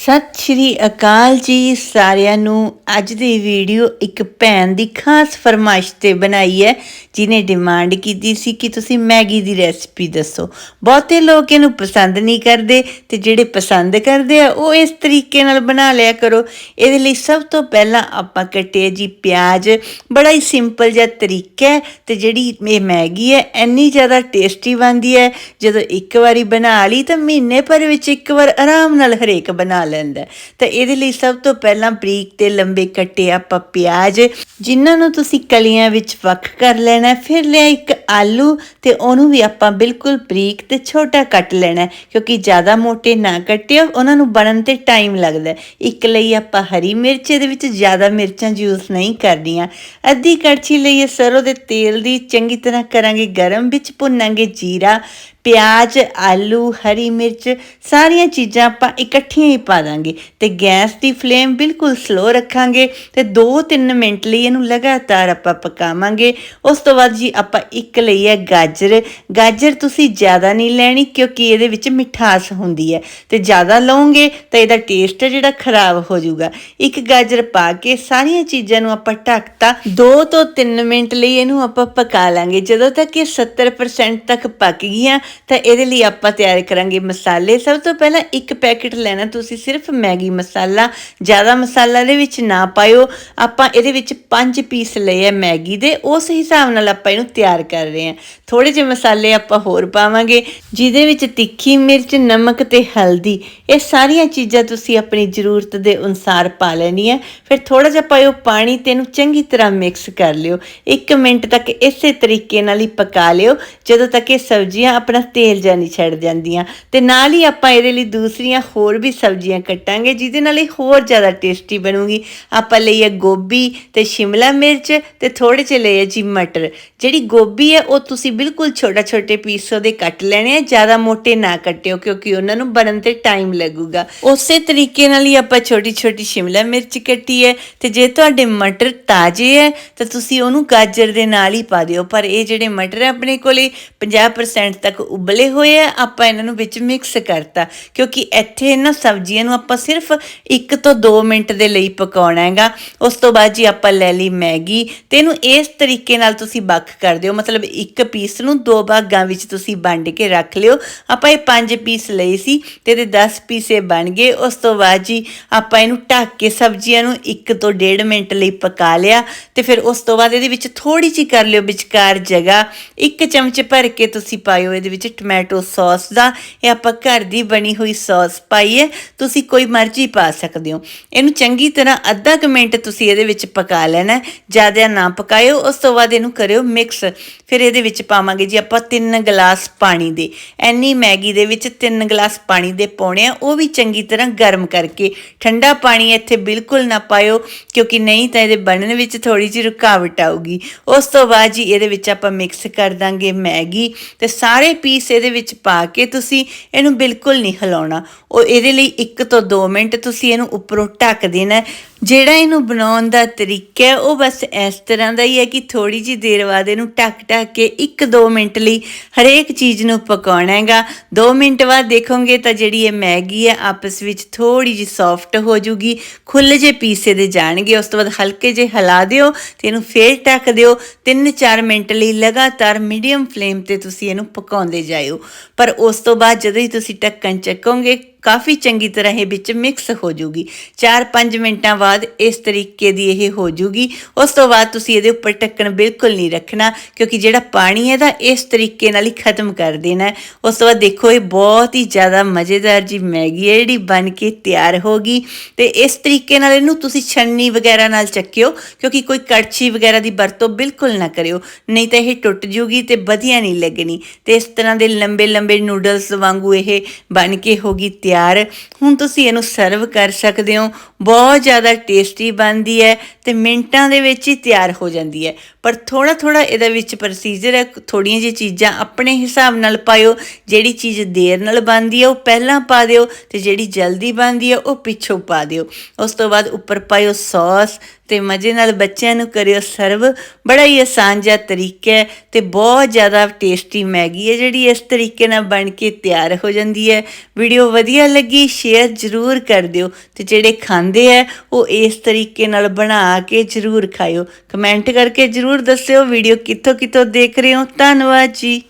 ਸਤਿ ਸ਼੍ਰੀ ਅਕਾਲ ਜੀ ਸਾਰਿਆਂ ਨੂੰ। ਅੱਜ ਦੀ ਵੀਡੀਓ ਇੱਕ ਭੈਣ ਦੀ ਖਾਸ ਫਰਮਾਇਸ਼ ਤੇ ਬਣਾਈ ਹੈ ਜਿਨੇ ਡਿਮਾਂਡ ਕੀਤੀ ਸੀ ਕਿ ਤੁਸੀਂ ਮੈਗੀ ਦੀ ਰੈਸਪੀ ਦੱਸੋ। ਬਹੁਤੇ ਲੋਕ ਇਹਨੂੰ ਪਸੰਦ ਨਹੀਂ ਕਰਦੇ ਤੇ ਜਿਹੜੇ ਪਸੰਦ ਕਰਦੇ ਆ, ਉਹ ਇਸ ਤਰੀਕੇ ਨਾਲ ਬਣਾ ਲਿਆ ਕਰੋ। ਇਹਦੇ ਲਈ ਸਭ ਤੋਂ ਪਹਿਲਾਂ ਆਪਾਂ ਕੱਟੇ ਜੀ ਪਿਆਜ਼। ਬੜਾ ਹੀ ਸਿੰਪਲ ਜਿਹਾ ਤਰੀਕਾ ਹੈ ਤੇ ਜਿਹੜੀ ਇਹ ਮੈਗੀ ਹੈ, ਇੰਨੀ ਜ਼ਿਆਦਾ ਟੇਸਟੀ ਬਣਦੀ ਹੈ। ਜਦੋਂ ਇੱਕ ਵਾਰੀ ਬਣਾ ਲਈ ਤਾਂ ਮਹੀਨੇ ਭਰ ਵਿੱਚ ਇੱਕ ਵਾਰ ਆਰਾਮ ਨਾਲ ਹਰੇਕ ਬਣਾ ਲੈਂਦਾ ਤਾਂ ਇਹਦੇ ਲਈ ਸਭ ਤੋਂ ਪਹਿਲਾਂ ਬਰੀਕ ਤੇ ਲੰਬੇ ਕੱਟੇ ਆਪਾਂ ਪਿਆਜ਼, ਜਿਨ੍ਹਾਂ ਨੂੰ ਤੁਸੀਂ ਕਲੀਆਂ ਵਿੱਚ ਵੱਖ ਕਰ ਲੈਣਾ ਫਿਰ ਲਿਆ ਇੱਕ ਆਲੂ ਤੇ ਉਹਨੂੰ ਵੀ ਆਪਾਂ ਬਿਲਕੁਲ ਬਰੀਕ ਤੇ ਛੋਟਾ ਕੱਟ ਲੈਣਾ ਕਿਉਂਕਿ ਜ਼ਿਆਦਾ ਮੋਟੇ ਨਾ ਕੱਟਿਓ, ਉਹਨਾਂ ਨੂੰ ਬਣਨ ਤੇ ਟਾਈਮ ਲੱਗਦਾ ਇੱਕ ਲਈ ਆਪਾਂ ਹਰੀ ਮਿਰਚ, ਇਹਦੇ ਵਿੱਚ ਜ਼ਿਆਦਾ ਮਿਰਚਾਂ ਯੂਜ਼ ਨਹੀਂ ਕਰਦੀਆਂ। ਅੱਧੀ ਕੜਛੀ ਲਈ ਸਰੋਂ ਦੇ ਤੇਲ ਦੀ ਚੰਗੀ ਤਰ੍ਹਾਂ ਕਰਾਂਗੇ ਗਰਮ ਵਿੱਚ, ਭੁੰਨਾਂਗੇ ਜੀਰਾ ਪਿਆਜ਼, ਆਲੂ, ਹਰੀ ਮਿਰਚ, ਸਾਰੀਆਂ ਚੀਜ਼ਾਂ ਆਪਾਂ ਇਕੱਠੀਆਂ ਹੀ ਪਾ ਦਾਂਗੇ ਤੇ ਗੈਸ ਦੀ ਫਲੇਮ ਬਿਲਕੁਲ ਸਲੋ ਰੱਖਾਂਗੇ ਤੇ 2-3 ਮਿੰਟ ਲਈ ਇਹਨੂੰ ਲਗਾਤਾਰ ਆਪਾਂ ਪਕਾਵਾਂਗੇ। ਉਸ ਤੋਂ ਬਾਅਦ ਜੀ ਆਪਾਂ ਇੱਕ ਲਈ ਹੈ ਗਾਜਰ। ਗਾਜਰ ਤੁਸੀਂ ਜ਼ਿਆਦਾ ਨਹੀਂ ਲੈਣੀ ਕਿਉਂਕਿ ਇਹਦੇ ਵਿੱਚ ਮਿਠਾਸ ਹੁੰਦੀ ਹੈ ਤੇ ਜ਼ਿਆਦਾ ਲਓਗੇ ਤਾਂ ਇਹਦਾ ਟੇਸਟ ਜਿਹੜਾ ਖਰਾਬ ਹੋ ਜਾਊਗਾ। ਇੱਕ ਗਾਜਰ ਪਾ ਕੇ ਸਾਰੀਆਂ ਚੀਜ਼ਾਂ ਨੂੰ ਆਪਾਂ ਢੱਕਤਾ 2 ਤੋਂ 3 ਮਿੰਟ ਲਈ ਇਹਨੂੰ ਆਪਾਂ ਪਕਾ ਲਾਂਗੇ। ਜਦੋਂ ਤੱਕ ਇਹ 70% ਤੱਕ ਪੱਕ ਗਈਆਂ ਤਾਂ ਇਹਦੇ ਲਈ ਆਪਾਂ ਤਿਆਰ ਕਰਾਂਗੇ ਮਸਾਲੇ। ਸਭ ਤੋਂ ਪਹਿਲਾਂ ਇੱਕ ਪੈਕੇਟ ਲੈਣਾ, ਤੁਸੀਂ ਸਿਰਫ ਮੈਗੀ ਮਸਾਲਾ, ਜ਼ਿਆਦਾ ਮਸਾਲਾ ਦੇ ਵਿੱਚ ਨਾ ਪਾਇਓ। ਆਪਾਂ ਇਹਦੇ ਵਿੱਚ 5 ਪੀਸ ਲਏ ਆ ਮੈਗੀ ਦੇ, ਉਸ ਹਿਸਾਬ ਨਾਲ ਆਪਾਂ ਇਹਨੂੰ ਤਿਆਰ ਕਰ ਰਹੇ ਹਾਂ ਥੋੜੇ ਜਿਹੇ ਮਸਾਲੇ ਆਪਾਂ ਹੋਰ ਪਾਵਾਂਗੇ, ਜਿਹਦੇ ਵਿੱਚ ਤਿੱਖੀ ਮਿਰਚ, ਨਮਕ ਤੇ ਹਲਦੀ, ਇਹ ਸਾਰੀਆਂ ਚੀਜ਼ਾਂ ਤੁਸੀਂ ਆਪਣੀ ਜ਼ਰੂਰਤ ਦੇ ਅਨੁਸਾਰ ਪਾ ਲੈਣੀ ਹੈ ਫਿਰ ਥੋੜਾ ਜਿਹਾ ਪਾਇਓ ਪਾਣੀ ਤੇ ਇਹਨੂੰ ਚੰਗੀ ਤਰ੍ਹਾਂ ਮਿਕਸ ਕਰ ਲਿਓ। 1 ਮਿੰਟ ਤੱਕ ਇਸੇ ਤਰੀਕੇ ਨਾਲ ਹੀ ਪਕਾ ਲਿਓ। ਜਦੋਂ ਤੱਕ ਇਹ ਸਬਜ਼ੀਆਂ ਆਪਣਾ ਤੇਲ ਜਾਂ ਨਹੀਂ ਛੱਡ ਜਾਂਦੀਆਂ। ਤੇ ਨਾਲ ਹੀ ਆਪਾਂ ਇਹਦੇ ਲਈ ਦੂਸਰੀਆਂ ਹੋਰ ਵੀ ਸਬਜ਼ੀਆਂ ਕੱਟਾਂਗੇ, ਜਿਹਦੇ ਨਾਲ ਇਹ ਹੋਰ ਜ਼ਿਆਦਾ ਟੇਸਟੀ ਬਣੂਗੀ। ਆਪਾਂ ਲਈਏ ਗੋਭੀ ਤੇ ਸ਼ਿਮਲਾ ਮਿਰਚ ਤੇ ਥੋੜੇ ਜਿਹੇ ਲਏ ਜੀ ਮਟਰ। ਜਿਹੜੀ ਗੋਭੀ ਹੈ, ਉਹ ਤੁਸੀਂ ਬਿਲਕੁਲ ਛੋਟਾ ਛੋਟੇ ਪੀਸ ਉਹਦੇ ਕੱਟ ਲੈਣੇ ਆ, ਜ਼ਿਆਦਾ ਮੋਟੇ ਨਾ ਕੱਟਿਓ, ਕਿਉਂਕਿ ਉਹਨਾਂ ਨੂੰ ਬਣਨ ਤੇ ਟਾਈਮ ਲੱਗੂਗਾ। ਉਸੇ ਤਰੀਕੇ ਨਾਲ ਹੀ ਆਪਾਂ ਛੋਟੀ ਛੋਟੀ ਸ਼ਿਮਲਾ ਮਿਰਚ ਕੱਟੀ ਹੈ, ਤੇ ਜੇ ਤੁਹਾਡੇ ਮਟਰ ਤਾਜ਼ੇ ਹੈ, ਤਾਂ ਤੁਸੀਂ ਉਹਨੂੰ ਗਾਜਰ ਦੇ ਨਾਲ ਹੀ ਪਾ ਦਿਓ। ਪਰ ਇਹ ਜਿਹੜੇ ਮਟਰ ਹੈ, ਆਪਣੇ ਕੋਲੇ 50% ਤੱਕ ਉਬਲੇ ਹੋਏ ਆ, ਆਪਾਂ ਇਹਨਾਂ ਨੂੰ ਵਿੱਚ ਮਿਕਸ ਕਰਤਾ। ਕਿਉਂਕਿ ਇੱਥੇ ਇਹਨਾਂ ਸਬਜ਼ੀਆਂ ਨੂੰ ਆਪਾਂ ਸਿਰਫ 1 ਤੋਂ 2 ਮਿੰਟ ਦੇ ਲਈ ਪਕਾਉਣਾ ਹੈਗਾ। ਉਸ ਤੋਂ ਬਾਅਦ ਜੀ ਆਪਾਂ ਲੈ ਲਈ ਮੈਗੀ। ਤੇ ਇਹਨੂੰ ਇਸ ਤਰੀਕੇ ਨਾਲ ਤੁਸੀਂ ਵੱਖ ਕਰ ਦਿਓ ਮਤਲਬ ਇੱਕ ਪੀਸ ਨੂੰ ਦੋ ਭਾਗਾਂ ਵਿੱਚ ਤੁਸੀਂ ਵੰਡ ਕੇ ਰੱਖ ਲਿਓ। ਆਪਾਂ ਇਹ ਪੰਜ ਪੀਸ ਲਈ ਸੀ ਤੇ ਇਹਦੇ 10 ਪੀਸੇ ਬਣ ਗਏ। ਉਸ ਤੋਂ ਬਾਅਦ ਜੀ ਆਪਾਂ ਇਹਨੂੰ ਢੱਕ ਕੇ ਸਬਜ਼ੀਆਂ ਨੂੰ 1 ਤੋਂ 1.5 ਮਿੰਟ ਲਈ ਪਕਾ ਲਿਆ। ਤੇ ਫਿਰ ਉਸ ਤੋਂ ਬਾਅਦ ਇਹਦੇ ਵਿੱਚ ਥੋੜੀ ਜਿਹੀ ਕਰ ਲਿਓ ਵਿਚਕਾਰ ਜਗ੍ਹਾ। ਇੱਕ ਚਮਚ ਭਰ ਕੇ ਤੁਸੀਂ ਪਾਇਓ ਇਹਦੇ ਵਿੱਚ ਵਿੱਚ ਟੋਮੈਟੋ ਸੌਸ ਦਾ ਇਹ ਆਪਾਂ ਘਰ ਦੀ ਬਣੀ ਹੋਈ ਸੌਸ ਪਾਈ ਹੈ ਤੁਸੀਂ ਕੋਈ ਮਰਜ਼ੀ ਪਾ ਸਕਦੇ ਹੋ। ਇਹਨੂੰ ਚੰਗੀ ਤਰ੍ਹਾਂ ਅੱਧਾ ਕੁ ਮਿੰਟ ਤੁਸੀਂ ਇਹਦੇ ਵਿੱਚ ਪਕਾ ਲੈਣਾ ਜ਼ਿਆਦਾ ਨਾ ਪਕਾਇਓ, ਉਸ ਤੋਂ ਬਾਅਦ ਇਹਨੂੰ ਕਰਿਓ ਮਿਕਸ। ਫਿਰ ਇਹਦੇ ਵਿੱਚ ਪਾਵਾਂਗੇ ਜੀ ਆਪਾਂ 3 ਗਲਾਸ ਪਾਣੀ ਦੇ। ਐਨੀ ਮੈਗੀ ਦੇ ਵਿੱਚ 3 ਗਲਾਸ ਪਾਣੀ ਦੇ ਪਾਉਣੇ ਆ, ਉਹ ਵੀ ਚੰਗੀ ਤਰ੍ਹਾਂ ਗਰਮ ਕਰਕੇ। ਠੰਡਾ ਪਾਣੀ ਇੱਥੇ ਬਿਲਕੁਲ ਨਾ ਪਾਇਓ, ਕਿਉਂਕਿ ਨਹੀਂ ਤਾਂ ਇਹਦੇ ਬਣਨ ਵਿੱਚ ਥੋੜੀ ਜਿਹੀ ਰੁਕਾਵਟ ਆਊਗੀ। ਉਸ ਤੋਂ ਬਾਅਦ ਜੀ ਇਹਦੇ ਵਿੱਚ ਆਪਾਂ ਮਿਕਸ ਕਰ ਦਾਂਗੇ ਮੈਗੀ ਤੇ ਸਾਰੇ ਪੀਸ ਇਹਦੇ ਵਿੱਚ ਪਾ ਕੇ ਤੁਸੀਂ ਇਹਨੂੰ ਬਿਲਕੁਲ ਨਹੀਂ ਹਿਲਾਉਣਾ। ਉਹ ਇਹਦੇ ਲਈ 1 ਤੋਂ 2 ਮਿੰਟ ਤੁਸੀਂ ਇਹਨੂੰ ਉੱਪਰੋਂ ਢੱਕ ਦੇਣਾ ਜਿਹੜਾ ਇਹਨੂੰ ਬਣਾਉਣ ਦਾ ਤਰੀਕਾ ਹੈ, ਉਹ ਬਸ ਇਸ ਤਰ੍ਹਾਂ ਦਾ ਹੀ ਹੈ ਕਿ ਥੋੜੀ ਜਿਹੀ ਦੇਰ ਬਾਅਦ ਇਹਨੂੰ ਢੱਕ ਢੱਕ ਕੇ 1-2 ਮਿੰਟ ਲਈ ਹਰੇਕ ਚੀਜ਼ ਨੂੰ ਪਕਾਉਣਾ ਹੈਗਾ। 2 ਮਿੰਟ ਬਾਅਦ ਦੇਖੋਗੇ ਤਾਂ ਜਿਹੜੀ ਇਹ ਮੈਗੀ ਹੈ, ਆਪਸ ਵਿੱਚ ਥੋੜੀ ਜਿਹੀ ਸੌਫਟ ਹੋ ਜੂਗੀ ਖੁੱਲੇ ਜੇ ਪੀਸੇ ਦੇ ਜਾਣਗੇ। ਉਸ ਤੋਂ ਬਾਅਦ ਹਲਕੇ ਜੇ ਹਿਲਾ ਦਿਓ ਤੇ ਇਹਨੂੰ ਫੇਰ ਢੱਕ ਦਿਓ। 3-4 ਮਿੰਟ ਲਈ ਲਗਾਤਾਰ ਮੀਡੀਅਮ ਫਲੇਮ ਤੇ ਤੁਸੀਂ ਇਹਨੂੰ ਪਕਾਉਂਦੇ ਜਾਇਓ। ਪਰ ਉਸ ਤੋਂ ਬਾਅਦ ਜਦੋਂ ਹੀ ਤੁਸੀਂ ਢੱਕਣ ਚੱਕੋਗੇ ਕਾਫੀ ਚੰਗੀ ਤਰ੍ਹਾਂ ਇਹ ਵਿੱਚ ਮਿਕਸ ਹੋ ਜੂਗੀ 4-5 ਮਿੰਟਾਂ ਬਾਅਦ ਇਸ ਤਰੀਕੇ ਦੀ ਇਹ ਹੋ ਜੂਗੀ ਉਸ ਤੋਂ ਬਾਅਦ ਤੁਸੀਂ ਇਹਦੇ ਉੱਪਰ ਢੱਕਣ ਬਿਲਕੁਲ ਨਹੀਂ ਰੱਖਣਾ, ਕਿਉਂਕਿ ਜਿਹੜਾ ਪਾਣੀ ਹੈ ਦਾ ਇਸ ਤਰੀਕੇ ਨਾਲ ਹੀ ਖਤਮ ਕਰ ਦੇਣਾ ਉਸ ਤੋਂ ਬਾਅਦ ਦੇਖੋ, ਇਹ ਬਹੁਤ ਹੀ ਜ਼ਿਆਦਾ ਮਜ਼ੇਦਾਰ ਜੀ ਮੈਗੀ ਹੈ, ਜਿਹੜੀ ਬਣ ਕੇ ਤਿਆਰ ਹੋ ਗਈ। ਤੇ ਇਸ ਤਰੀਕੇ ਨਾਲ ਇਹਨੂੰ ਤੁਸੀਂ ਛੰਨੀ ਵਗੈਰਾ ਨਾਲ ਚੱਕਿਓ, ਕਿਉਂਕਿ ਕੋਈ ਕੜਛੀ ਵਗੈਰਾ ਦੀ ਵਰਤੋਂ ਬਿਲਕੁਲ ਨਾ ਕਰਿਓ। ਨਹੀਂ ਤਾਂ ਇਹ ਟੁੱਟ ਜੂਗੀ ਤੇ ਵਧੀਆ ਨਹੀਂ ਲੱਗਣੀ। ਤੇ ਇਸ ਤਰ੍ਹਾਂ ਦੇ ਲੰਬੇ ਲੰਬੇ ਨੂਡਲਸ ਵਾਂਗੂ ਇਹ ਬਣ ਕੇ ਹੋ ਗਈ ਤਿਆਰ ਹੁਣ ਤੁਸੀਂ ਇਹਨੂੰ ਸਰਵ ਕਰ ਸਕਦੇ ਹੋ। ਬਹੁਤ ਜ਼ਿਆਦਾ ਟੇਸਟੀ ਬਣਦੀ ਹੈ ਤੇ ਮਿੰਟਾਂ ਦੇ ਵਿੱਚ ਹੀ ਤਿਆਰ ਹੋ ਜਾਂਦੀ ਹੈ। ਪਰ ਥੋੜਾ ਥੋੜਾ ਇਹਦੇ ਵਿੱਚ ਪ੍ਰੋਸੀਜਰ ਹੈ ਥੋੜੀਆਂ ਜਿਹੀ ਚੀਜ਼ਾਂ ਆਪਣੇ ਹਿਸਾਬ ਨਾਲ ਪਾਇਓ। ਜਿਹੜੀ ਚੀਜ਼ ਦੇਰ ਨਾਲ ਬਣਦੀ ਹੈ, ਉਹ ਪਹਿਲਾਂ ਪਾ ਦਿਓ ਤੇ ਜਿਹੜੀ ਜਲਦੀ ਬਣਦੀ ਹੈ, ਉਹ ਪਿੱਛੋਂ ਪਾ ਦਿਓ। ਉਸ ਤੋਂ ਬਾਅਦ ਉੱਪਰ ਪਾਇਓ ਸੌਸ ਤੇ ਮਜ਼ੇ ਨਾਲ ਬੱਚਿਆਂ ਨੂੰ ਕਰਿਓ ਸਰਵ। ਬੜਾ ਹੀ ਆਸਾਨ ਜਿਹਾ ਤਰੀਕਾ ਹੈ ਤੇ ਬਹੁਤ ਜ਼ਿਆਦਾ ਟੇਸਟੀ ਮੈਗੀ ਹੈ ਜਿਹੜੀ ਇਸ ਤਰੀਕੇ ਨਾਲ ਬਣ ਕੇ ਤਿਆਰ ਹੋ ਜਾਂਦੀ ਹੈ। ਵੀਡੀਓ ਵਧੀਆ ਲੱਗੀ ਸ਼ੇਅਰ ਜ਼ਰੂਰ ਕਰ ਦਿਓ ਤੇ ਜਿਹੜੇ ਖਾਂਦੇ ਆ ਉਹ ਇਸ ਤਰੀਕੇ ਨਾਲ ਬਣਾ ਕੇ ਜ਼ਰੂਰ ਖਾਇਓ। ਕਮੈਂਟ ਕਰਕੇ ਜ਼ਰੂਰ ਦੱਸਿਓ ਵੀਡੀਓ ਕਿੱਥੋਂ ਕਿੱਥੋਂ ਦੇਖ ਰਹੇ ਹੋ। ਧੰਨਵਾਦ ਜੀ।